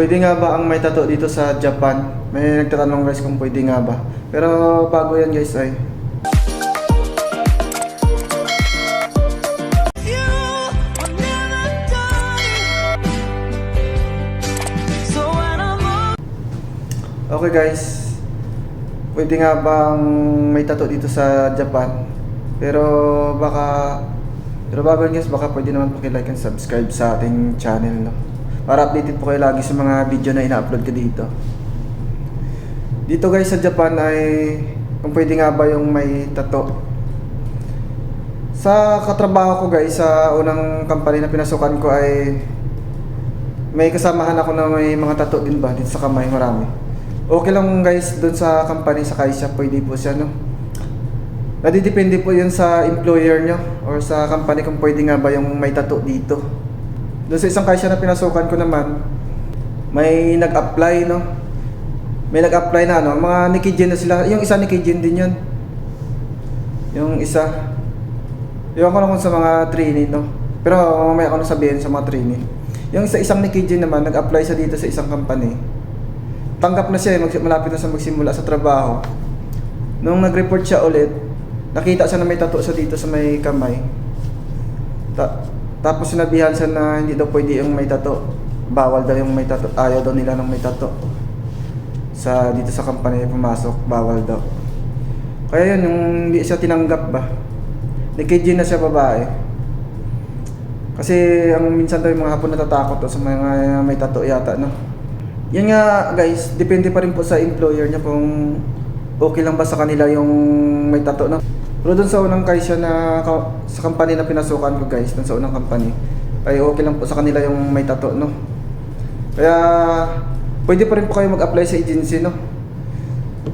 Pwede nga ba ang may tato dito sa Japan? May nagtatanong guys kung pwede nga ba. Pero bago yan guys ay Okay guys, pwede nga bang may tato dito sa Japan? Pero baka pero bago guys, baka pwede naman paki-like and subscribe sa ating channel no. Para updated po kayo lagi sa mga video na ina-upload ko dito. Dito guys sa Japan ay kung pwede nga ba yung may tato. Sa katrabaho ko guys, sa unang company na pinasukan ko ay may kasamahan ako na may mga tato din ba dito sa kamay, marami. Okay lang guys, doon sa company sa Kaisa, pwede po siya, no? Nadidepende po yun sa employer nyo or sa company kung pwede nga ba yung may tato dito. Doon sa isang Kaisa na pinasukan ko naman, may nag-apply, no? May nag-apply na, ano, mga Nikijin na sila. Yung isa Nikijin din yun. Yung isa. Iwan ko lang sa mga trainee, no? Pero mamaya ako sabihin sa mga trainee. Yung isa isang Nikijin naman, nag-apply siya dito sa isang company. Tanggap na siya, eh, malapit na siya magsimula sa trabaho. Nung nag-report siya ulit, nakita siya na may tattoo siya dito sa may kamay. Ta- tapos sinabihan siya na hindi daw pwede yung may tattoo. Bawal daw yung may tattoo. Ayaw daw nila ng may tattoo. Sa dito sa company pumasok, bawal daw. Kaya yun, yung hindi siya tinanggap ba? Nikijin na siya babae. Kasi ang minsan daw yung mga hapon natatakot sa mga may tattoo yata, no? Yan nga guys, depende pa rin po sa employer niya kung okay lang ba sa kanila yung may tattoo, no? Pero dun sa unang kaisa na sa company na pinasukan ko guys, dun sa unang company, ay okay lang po sa kanila yung may tattoo, no? Kaya pwede pa rin po kayo mag-apply sa agency, no?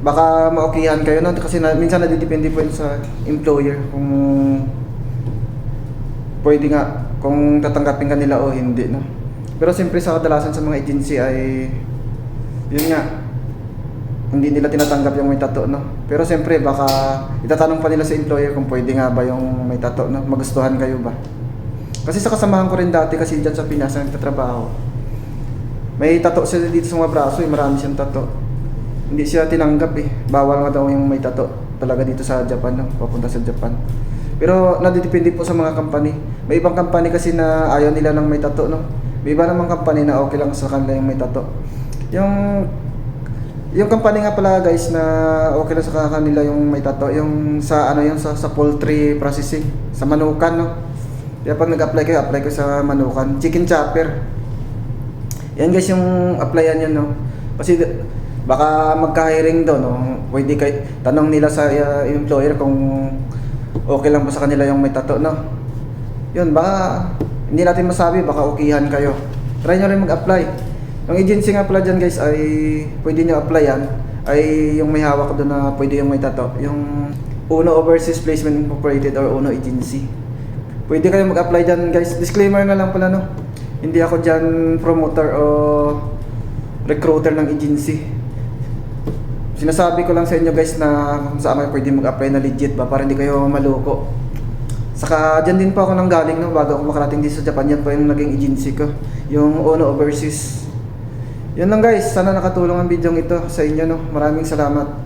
Baka maokihan kayo, no? Kasi na, minsan nadidepende po yun sa employer kung pwede nga kung tatanggapin ka nila o hindi, no? Pero siyempre sa kadalasan sa mga agency ay yun nga hindi nila tinatanggap yung may tato, no? Pero siyempre baka itatanong pa nila sa employer kung pwede nga ba yung may tato, no? Magustuhan kayo ba? Kasi sa kasamahan ko rin dati kasi dyan sa Pinas na nagtatrabaho. May tato sila dito sa mga braso, eh, marami siyang tato. Hindi siya tinanggap eh. Bawal nga daw yung may tato talaga dito sa Japan, no? Papunta sa Japan. Pero nadidepende po sa mga company. May ibang company kasi na ayaw nila ng may tato, no? May iba namang company na okay lang sa kanila yung may tato. Yung yung company nga pala guys na okay lang sa kanila yung may tato, yung sa ano yung sa, sa poultry processing, sa manukan, no? Kaya pag nag-apply kayo, apply ko sa manukan. Chicken chopper. Yan guys yung applyan yan, no? Kasi baka magka-hiring daw, no? Pwede kay tanong nila sa uh, employer kung okay lang ba sa kanila yung may tato, no? Yun, baka hindi natin masabi, baka okihan kayo. Try nyo rin mag-apply. Yung agency nga pala dyan guys ay pwede nyo applyan ay yung may hawak doon na pwede yung may tato. Yung Uno Overseas Placement Incorporated or Uno Agency. Pwede kayo mag-apply dyan guys. Disclaimer nga lang pala no. Hindi ako dyan promoter o recruiter ng agency. Sinasabi ko lang sa inyo guys na kung saan kayo pwede mag-apply na legit ba para hindi kayo maloko. Saka dyan din po ako nang galing no, bago ako makarating dito sa Japan. Yan po yung naging agency ko. Yung Ono Overseas. Yan lang guys, sana nakatulong ang video ito sa inyo no. Maraming salamat.